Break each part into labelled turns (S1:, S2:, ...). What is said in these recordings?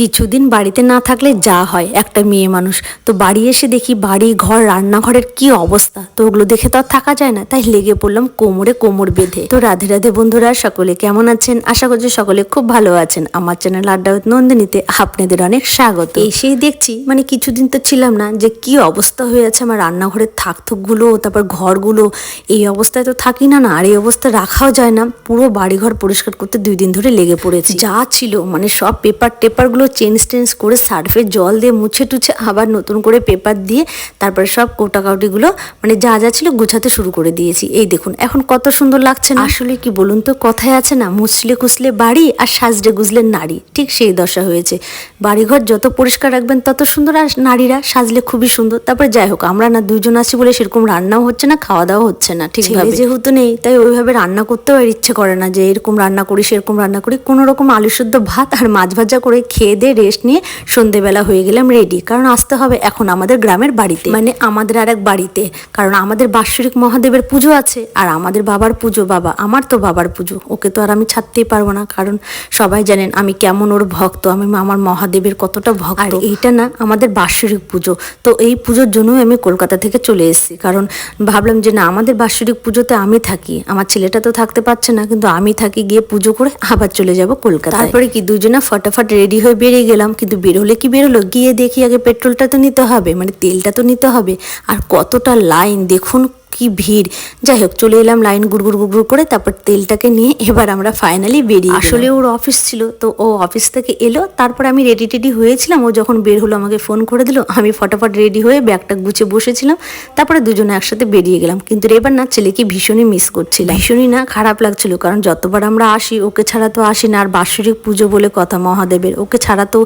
S1: কিছুদিন বাড়িতে না থাকলে যা হয়, একটা মেয়ে মানুষ। তো বাড়ি এসে দেখি বাড়ি, ঘর, রান্নাঘরের কি অবস্থা? তো ওগুলো দেখে তো আর থাকা যায় না, তাই লেগে পড়লাম কোমরে কোমর বেঁধে। তো রাধে রাধে বন্ধুরা, সকলে কেমন আছেন? আশা করছি সকলে খুব ভালো আছেন। আমার চ্যানেল আড্ডা নন্দিনীতে আপনাদের অনেক স্বাগত। এসেই দেখছি মানে কিছুদিন তো ছিলাম না, যে কি অবস্থা হয়ে আছে আমার রান্নাঘরের থাকগুলো তারপর ঘরগুলো। এই অবস্থায় তো থাকি না না, আর এই অবস্থা রাখাও যায় না। পুরো বাড়িঘর পরিষ্কার করতে দুই দিন ধরে লেগে পড়েছে। যা ছিল মানে সব পেপার টেপারগুলো চেঞ্জ টেঞ্জ করে সার্ফে জল দিয়ে মুছে টুছে আবার নতুন করে পেপার দিয়ে তারপরে সব কোটাকাউটিগুলো মানে যা যা ছিল গুছাতে শুরু করে দিয়েছি। এই দেখুন এখন কত সুন্দর লাগছে না? আসলে কি বলুন তো কথায় আছে না মুছলে কুছলে বাড়ি আর সাজলে গুজলে নারী। ঠিক সেই দশা হয়েছে। বাড়িঘর যত পরিষ্কার রাখবেন তত সুন্দর আর নারীরা সাজলে খুবই সুন্দর। তারপরে যাই হোক আমরা না দুজন আছি বলে সেরকম রান্নাও হচ্ছে না খাওয়া দাওয়া হচ্ছে না ঠিক আছে যেহেতু নেই তাই ওইভাবে রান্না করতেও আর ইচ্ছে করে না যে এরকম রান্না করি সেরকম রান্না করি। কোনো রকম আলু শুদ্ধ ভাত আর মাছ ভাজা করে খেয়ে দিয়ে রেস্ট নিয়ে সন্ধেবেলা হয়ে গেলাম রেডি কারণ আসতে হবে এখন আমাদের গ্রামের বাড়িতে। মানে আমাদের আর এক বাড়িতে, কারণ আমাদের বাৎসরিক মহাদেবের পুজো আছে, আর আমাদের বাবার পুজো, বাবা, আমার তো বাবার পুজো, ওকে তো আর আমি ছাড়তেই পারব না, কারণ সবাই জানেন আমি কেমন ওর ভক্ত, আমি আমার মহাদেবের কতটা ভক্ত। আর এইটা না আমাদের বাৎসরিক পুজো, তো এই পুজোর জন্যই আমি কলকাতা থেকে চলে এসেছি, কারণ ভাবলাম যে না, আমাদের বাৎসরিক পুজোতে আমি থাকি, আমার ছেলেটা তো থাকতে পারছে না, কিন্তু আমি থাকি গিয়ে পুজো করে আবার চলে যাব কলকাতা তারপরে কি, দুজনে ফটাফট রেডি হয়ে বেরিয়ে গেলাম, কিন্তু বেরোলে কি বেরোলো? গিয়ে দেখি আগে পেট্রোলটা তো নিতে হবে মানে তেলটা তো নিতে হবে। আর কতটা লাইন, দেখুন কি ভিড়? যাই হোক চলে এলাম লাইন গুড়গুড় গুড়গুড় করে তারপর তেলটাকে নিয়ে এবার আমরা ফাইনালি বেরিয়ে আসলে ওর অফিস ছিল তো ও অফিস থেকে এলো তারপর আমি রেডি টেডি হয়েছিলাম। ও যখন বের হলো আমাকে ফোন করে দিল আমি ফটাফট রেডি হয়ে ব্যাগটা গুছে বসেছিলাম। তারপরে দুজনে একসাথে বেরিয়ে গেলাম। কিন্তু এবার না ছেলেকে ভীষণই মিস করছিলাম ভীষণই না খারাপ লাগছিল কারণ যতবার আমরা আসি ওকে ছাড়া তো আসি না। আর বাৎসরিক পুজো বলে কথা মহাদেবের ওকে ছাড়া তো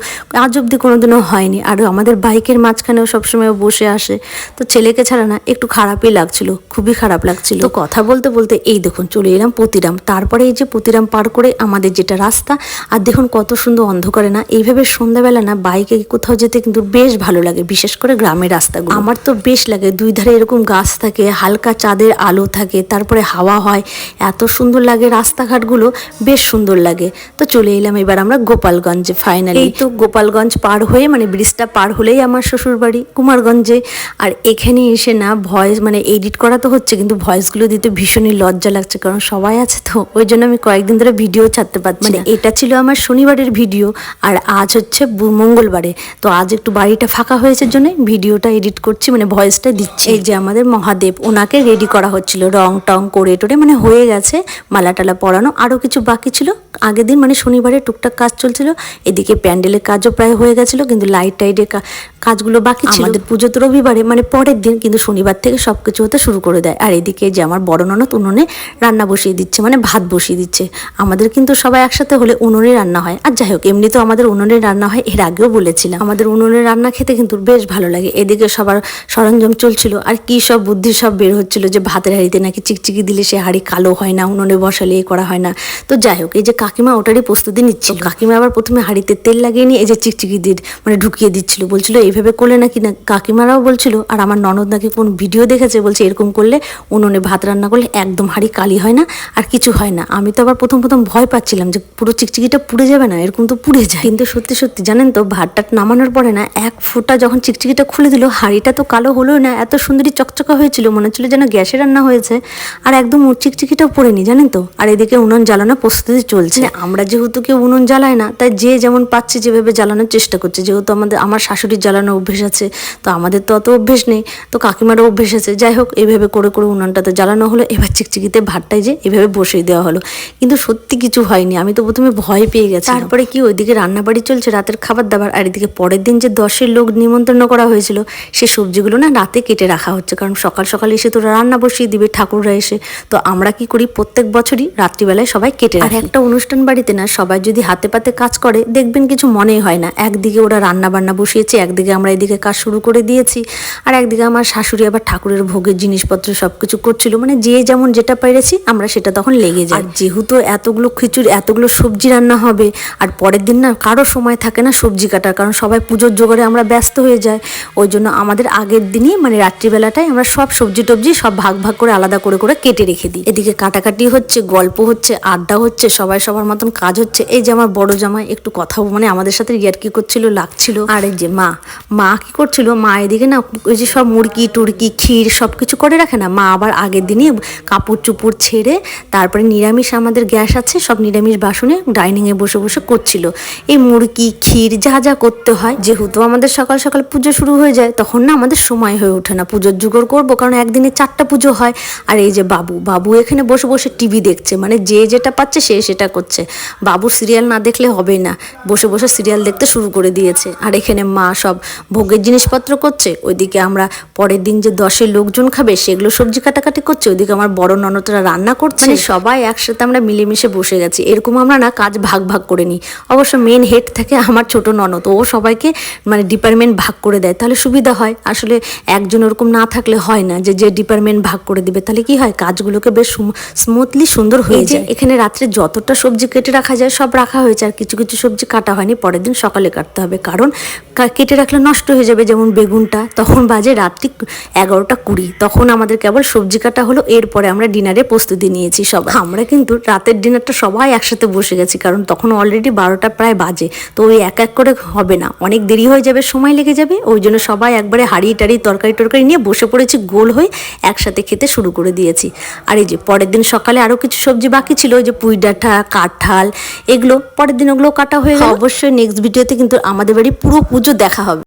S1: আজ অব্দি কোনোদিনও হয়নি। আর আমাদের বাইকের মাঝখানেও সবসময় বসে আসে। তো ছেলেকে ছাড়া না একটু খারাপই লাগছিল। খুবই খারাপ লাগছিল। তো কথা বলতে বলতে এই দেখুন চলে এলাম পতিরাম। তারপরে এই যে পতিরাম পার করে আমাদের যেটা রাস্তা আর দেখুন কত সুন্দর অন্ধকারে না এইভাবে সন্ধ্যাবেলা না বাইকে কোথাও যেতে কিন্তু বেশ ভালো লাগে বিশেষ করে গ্রামের রাস্তাগুলো। আমার তো বেশ লাগে দুই ধারে এরকম গাছ থাকে হালকা চাঁদের আলো থাকে তারপরে হাওয়া হয় এত সুন্দর লাগে রাস্তাঘাটগুলো বেশ সুন্দর লাগে। তো চলে এলাম এবার আমরা গোপালগঞ্জে ফাইনালি এই তো গোপালগঞ্জ পার হয়ে মানে ব্রিজটা পার হলেই আমার শ্বশুর বাড়ি কুমারগঞ্জে। আর এখানে এসে না ভয়েস মানে এডিট করা তো হচ্ছে কিন্তু ভয়েসগুলো দিতে ভীষণই লজ্জা লাগছে কারণ সবাই আছে তো। ওই জন্য আমি কয়েকদিন ধরে ভিডিও ছাড়তে পারছি মানে এটা ছিল আমার শনিবারের ভিডিও আর আজ হচ্ছে মঙ্গলবারে। তো আজ একটু বাড়িটা ফাঁকা হয়েছে জন্য ভিডিওটা এডিট করছি মানে ভয়েসটা দিচ্ছি। এই যে আমাদের মহাদেব ওনাকে রেডি করা হচ্ছিল রং টং করে টোরে মানে হয়ে গেছে মালা টালা পরানো আরও কিছু বাকি ছিল। আগের দিন মানে শনিবারে টুকটাক কাজ চলছিল, এদিকে প্যান্ডেলের কাজও প্রায় হয়ে গেছিল, কিন্তু লাইট টাইটের কাজগুলো বাকি ছিল। আমাদের পুজো তো রবিবারে মানে পরের দিন, কিন্তু শনিবার থেকে সব কিছু হতে শুরু করে দেয়। আর এদিকে যে আমার বড় ননদ, উনুনে রান্না বসিয়ে দিচ্ছে মানে ভাত বসিয়ে দিচ্ছে। আমাদের কিন্তু সবাই একসাথে হলে উনুনে রান্না হয়। আর যাই হোক, এমনি তো আমাদের উনুনে রান্না হয়, এর আগেও বলেছিলাম। আমাদের উনুনে রান্না খেতে কিন্তু বেশ ভালো লাগে। এদিকে সবার সরঞ্জাম চলছিল, আর কি সব বুদ্ধি সব বের হচ্ছিল যে ভাতের হাঁড়িতে নাকি চিকচিকি দিলে সে হাঁড়ি কালো হয় না, উনুনে বসালে এ করা হয় না। তো যাই হোক, এই যে কাকিমা ওটারই প্রস্তুতি নিচ্ছিল। কাকিমা আবার প্রথমে হাঁড়িতে তেল লাগিয়ে নিয়ে এই যে চিকচিকি দিয়ে মানে ঢুকিয়ে দিচ্ছিল। বলছিল, এইভাবে করলে নাকি না কাকিমারাও বলছিল, আর আমার ননদ নাকি কোন ভিডিও দেখেছে? বলছে, এরকম করলে উনুনে ভাত রান্না করলে একদম হাঁড়ি কালি হয় না, আর কিছু হয় না। আমি তো আবার প্রথম প্রথম ভয় পাচ্ছিলাম যে পুরো চিকচিকিটা পুড়ে যাবে না, এরকম তো পুড়ে যায়। কিন্তু সত্যি সত্যি জানেন তো, ভাতটা নামানোর পরে না, এক ফোঁটা যখন চিকচিকিটা খুলে দিল, হাঁড়িটা তো কালো হলো না, এত সুন্দরই চকচকা হয়েছিল, মনে হচ্ছিল যেন গ্যাসে রান্না হয়েছে, আর একদম চিকচিকিটাও পড়েনি, জানেন তো? আর এদিকে উনুন জ্বালানো প্রস্তুতি চলছে। আমরা যেহেতু কেউ উনুন জ্বালায় না তাই যে যেমন পাচ্ছে যেভাবে জ্বালানোর চেষ্টা করছে। যেহেতু আমাদের আমার শাশুড়ির জ্বালানো অভ্যেস আছে তো আমাদের তো অত অভ্যেস নেই তো কাকিমারও অভ্যেস আছে। যাই হোক এইভাবে করে করে উনুনটাতে জ্বালানো হলো এবার চিকচিকিতে ভাতটাই যে এভাবে বসিয়ে দেওয়া হলো। কিন্তু সত্যি কিছু হয়নি আমি তো প্রথমে ভয় পেয়ে গেছি তারপরে কি ওইদিকে রান্নাবাড়ি চলছে রাতের খাবার দাবার আর এদিকে পরের দিন যে দশের লোক নিমন্ত্রণ করা হয়েছিল সে সবজিগুলো না রাতে কেটে রাখা হচ্ছে। কারণ সকাল সকাল এসে তো রান্না বসিয়ে দিবে ঠাকুররা এসে। তো আমরা কি করি প্রত্যেক বছরই রাত্রিবেলায় সবাই কেটে রাখি। আর একটা অনুষ্ঠান বাড়িতে না সবাই যদি হাতে পাতে কাজ করে, দেখবেন কিছু মনেই হয় না। একদিকে ওরা রান্না বান্না বসিয়েছে, একদিকে আমরা এদিকে কাজ শুরু করে দিয়েছি, আর একদিকে আমার শাশুড়ি আবার ঠাকুরের ভোগের জিনিসপত্র সব কিছু করছিল। মানে যে যেমন যেটা পেরেছি, আমরা সেটা তখন লেগে যাই যেহেতু এতগুলো খিচুড়ি, এতগুলো সবজি রান্না হবে, আর পরের দিন না কারও সময় থাকে না সবজি কাটার, কারণ সবাই পুজোর জোগাড়ে আমরা ব্যস্ত হয়ে যাই ওই জন্য আমাদের আগের দিনই মানে রাত্রিবেলাটায় আমরা সব সবজি টবজি সব ভাগ ভাগ করে আলাদা করে করে কেটে রেখে দিই। এদিকে কাটাকাটি হচ্ছে, গল্প হচ্ছে, আড্ডা হচ্ছে, সবাই সবার সবার মতন কাজ হচ্ছে। এই যে আমার বড় জামাই একটু কথা মানে আমাদের সাথে ইয়ার্কি করছিল, লাগছিল। আর এই যে মা মা কি করছিল? মা এদিকে না ওই যে সব মুরগি, টুরগি, ক্ষীর সব কিছু করে রাখে না। মা আবার আগের দিনই কাপড় চুপড় ছেড়ে তারপরে নিরামিষ আমাদের গ্যাস আছে, সব নিরামিষ বাসনে ডাইনিংয়ে বসে বসে করছিল। এই মুরগি, ক্ষীর যা যা করতে হয়, যেহেতু আমাদের সকাল সকাল পুজো শুরু হয়ে যায়, তখন না আমাদের সময় হয়ে ওঠে না। পুজোর জোগাড় করব কারণ একদিনে চারটা পুজো হয়। আর এই যে বাবু বাবু এখানে বসে বসে টিভি দেখছে। মানে যে যেটা পাচ্ছে সে সেটা করছে। বাবু সিরিয়াল না দেখলে হবেই না। বসে বসে সিরিয়াল দেখতে শুরু করে দিয়েছে। আর এখানে মা সব ভোগের জিনিসপত্র করছে। ওইদিকে আমরা পরের দিন যে দশের লোকজন খাবে সেগুলো সবজি কাটাকাটি করছে। ওইদিকে আমার বড় ননদরা রান্না করছে। মানে সবাই একসাথে আমরা মিলেমিশে বসে গেছি। এরকম আমরা না কাজ ভাগ ভাগ করে নিই। অবশ্য মেন হেড থাকে আমার ছোট ননদ। ও সবাইকে মানে ডিপার্টমেন্ট ভাগ করে দেয়। তাহলে সুবিধা হয়। আসলে একজন ওরকম না থাকলে হয় না যে যে ডিপার্টমেন্ট ভাগ করে দিবে। তাহলে কি হয়? কাজগুলোকে বেশ স্মুথলি সুন্দর হয়ে যায়। এখানে রাত্রে যতটা সবজি কেটে রাখা যায়, সব রাখা হয়েছে আর কিছু কিছু সবজি কাটা হয়নি, পরের দিন সকালে কাটতে হবে। কারণ কেটে রাখলে নষ্ট হয়ে যাবে, যেমন বেগুনটা। তখন বাজে রাত্রি এগারোটা কুড়ি। তখন আমাদের কেবল সবজি কাটা হলো, এরপরে আমরা ডিনারে প্রস্তুতি নিয়েছি সবাই। আমরা কিন্তু রাতের ডিনারটা সবাই একসাথে বসে গেছি, কারণ তখন অলরেডি বারোটা প্রায় বাজে। তো ওই এক এক করে হবে না। অনেক দেরি হয়ে যাবে, সময় লেগে যাবে। ওই জন্য সবাই একবারে হাড়ি টাড়ি তরকারি টরকারি নিয়ে বসে পড়েছি, গোল হয়ে একসাথে খেতে শুরু করে দিয়েছি। আর এই যে পরের দিন সকালে আরও কিছু সবজি বাকি ছিল, ওই যে পুঁই ডাঁটা কাঁঠাল, এগুলো, পরের দিন ওগুলো কাটা হয়ে গেল। অবশ্যই নেক্সট ভিডিওতে কিন্তু আমাদের বাড়ি পুরো পুজো দেখা হবে।